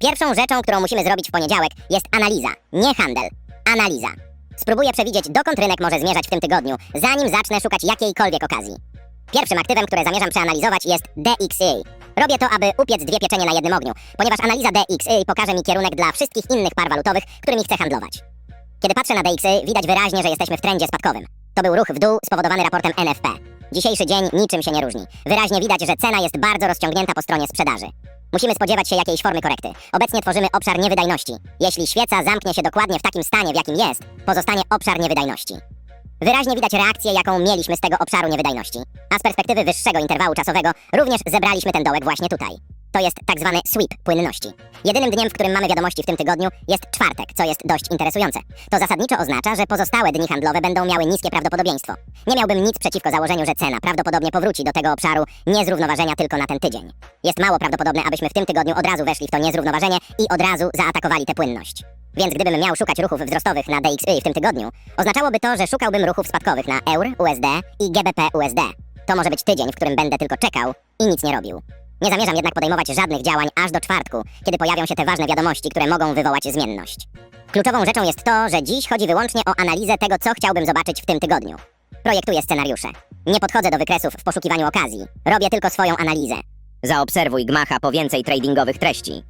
Pierwszą rzeczą, którą musimy zrobić w poniedziałek jest analiza, nie handel. Analiza. Spróbuję przewidzieć, dokąd rynek może zmierzać w tym tygodniu, zanim zacznę szukać jakiejkolwiek okazji. Pierwszym aktywem, które zamierzam przeanalizować jest DXY. Robię to, aby upiec dwie pieczenie na jednym ogniu, ponieważ analiza DXY pokaże mi kierunek dla wszystkich innych par walutowych, którymi chcę handlować. Kiedy patrzę na DXY, widać wyraźnie, że jesteśmy w trendzie spadkowym. To był ruch w dół spowodowany raportem NFP. Dzisiejszy dzień niczym się nie różni. Wyraźnie widać, że cena jest bardzo rozciągnięta po stronie sprzedaży. Musimy spodziewać się jakiejś formy korekty. Obecnie tworzymy obszar niewydajności. Jeśli świeca zamknie się dokładnie w takim stanie, w jakim jest, pozostanie obszar niewydajności. Wyraźnie widać reakcję, jaką mieliśmy z tego obszaru niewydajności. A z perspektywy wyższego interwału czasowego również zebraliśmy ten dołek właśnie tutaj. To jest tak zwany sweep płynności. Jedynym dniem, w którym mamy wiadomości w tym tygodniu jest czwartek, co jest dość interesujące. To zasadniczo oznacza, że pozostałe dni handlowe będą miały niskie prawdopodobieństwo. Nie miałbym nic przeciwko założeniu, że cena prawdopodobnie powróci do tego obszaru niezrównoważenia tylko na ten tydzień. Jest mało prawdopodobne, abyśmy w tym tygodniu od razu weszli w to niezrównoważenie i od razu zaatakowali tę płynność. Więc gdybym miał szukać ruchów wzrostowych na DXY w tym tygodniu, oznaczałoby to, że szukałbym ruchów spadkowych na EUR, USD i GBP USD. To może być tydzień, w którym będę tylko czekał i nic nie robił. Nie zamierzam jednak podejmować żadnych działań aż do czwartku, kiedy pojawią się te ważne wiadomości, które mogą wywołać zmienność. Kluczową rzeczą jest to, że dziś chodzi wyłącznie o analizę tego, co chciałbym zobaczyć w tym tygodniu. Projektuję scenariusze. Nie podchodzę do wykresów w poszukiwaniu okazji. Robię tylko swoją analizę. Zaobserwuj Gmacha po więcej tradingowych treści.